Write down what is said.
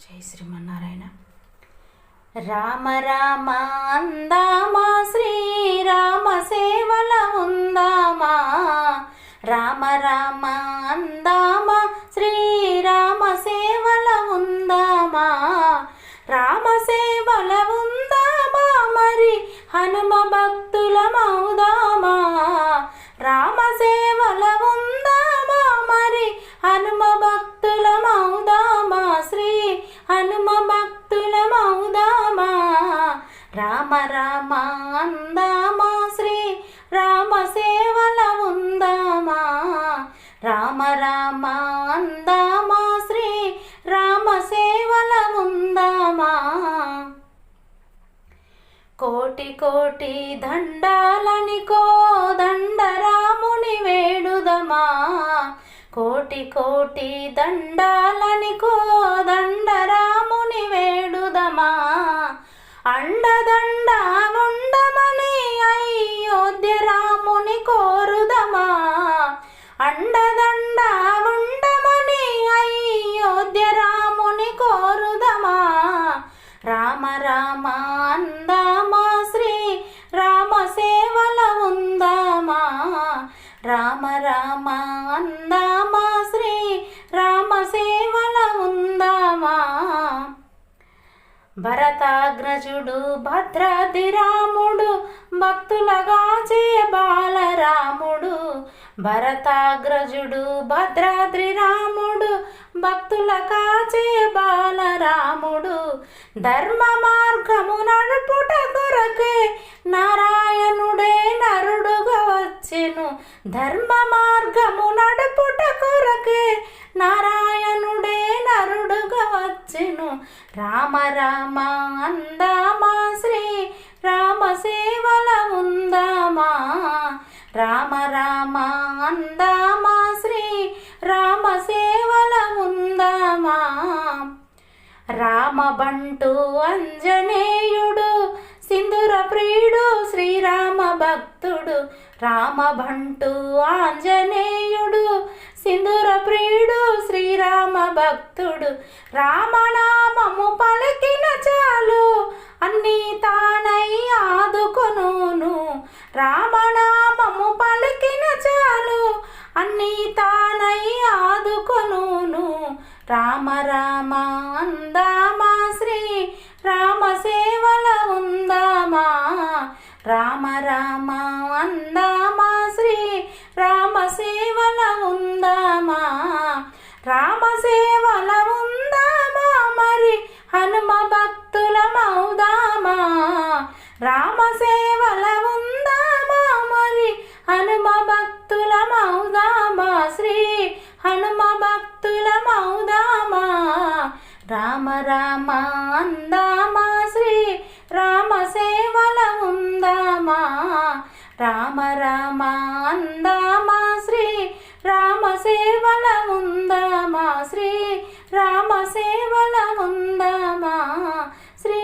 జై శ్రీమన్నారాయణ. రామ రామ అందామా శ్రీరామ సేవల ఉందామా? రామ రామ అందామా శ్రీరామ సేవల ఉందామా? రామ సేవల ఉందామా మరి హనుమ భక్తుల మౌదామా? రామ సేవల ఉందామా మరి హనుమ భక్తులమౌదామా హనుమ భక్తులమౌదామా? రామ రామ అందామా? శ్రీ రామ సేవల ఉందామా? రామ రామ అందామా? శ్రీ రామ సేవల ఉందామా? కోటి కోటి దండాలని కోదండరాముని వేడుదమా కోటి కోటి దండాలని కోదండరాముని వేడుదమా? అండదండానుండమని అయోధ్య రాముని కోరుదమా? అండదండానుండమని అయోధ్య రాముని కోరుదమా? రామ రామ అందామా? శ్రీ రామ సేవల ఉందామా? రామ రామ అందా భరతాగ్రజుడు భద్రాది రాముడు భక్తులగా చే బాలరాముడు. భరతాగ్రజుడు భద్రాద్రి రాముడు భక్తుల కాచే బాలరాముడు. ధర్మ మార్గము నడుపుట కొరకే నారాయణుడే నరుడుగా వచ్చెను. ధర్మ మార్గము నడుపుట కొరకే నారాయణ రామ రామ అందామా? శ్రీ రామ సేవల ఉందామా రామ రామ అందామా? శ్రీ రామ సేవల ఉందామా రామబంటు అంజనేయుడు సింధుర ప్రియుడు శ్రీరామ భక్తుడు. రామబంటు ఆంజనేయుడు సింధుర ప్రియుడు శ్రీరామ భక్తుడు. రామనా రామనామము పలికిన చాలు అన్నీ తానై ఆదుకొనును. రామ రామ అందామా శ్రీ రామ సేవల ఉందామా. రామ రామ అందామా శ్రీ రామ సేవల ఉందామా. రామ సేవల ఉందామా మరి హనుమ భక్తుల మౌదామా రామ సేవల ఉందా హనుమ భక్తుల మౌదామా శ్రీ హనుమ భక్తుల మౌదామా రామ రామ అందామా? శ్రీ రామ సేవల ఉందామా? రామ రామ అందామా? శ్రీ రామ సేవల ఉందామా? శ్రీ రామ సేవల ఉందామా? శ్రీ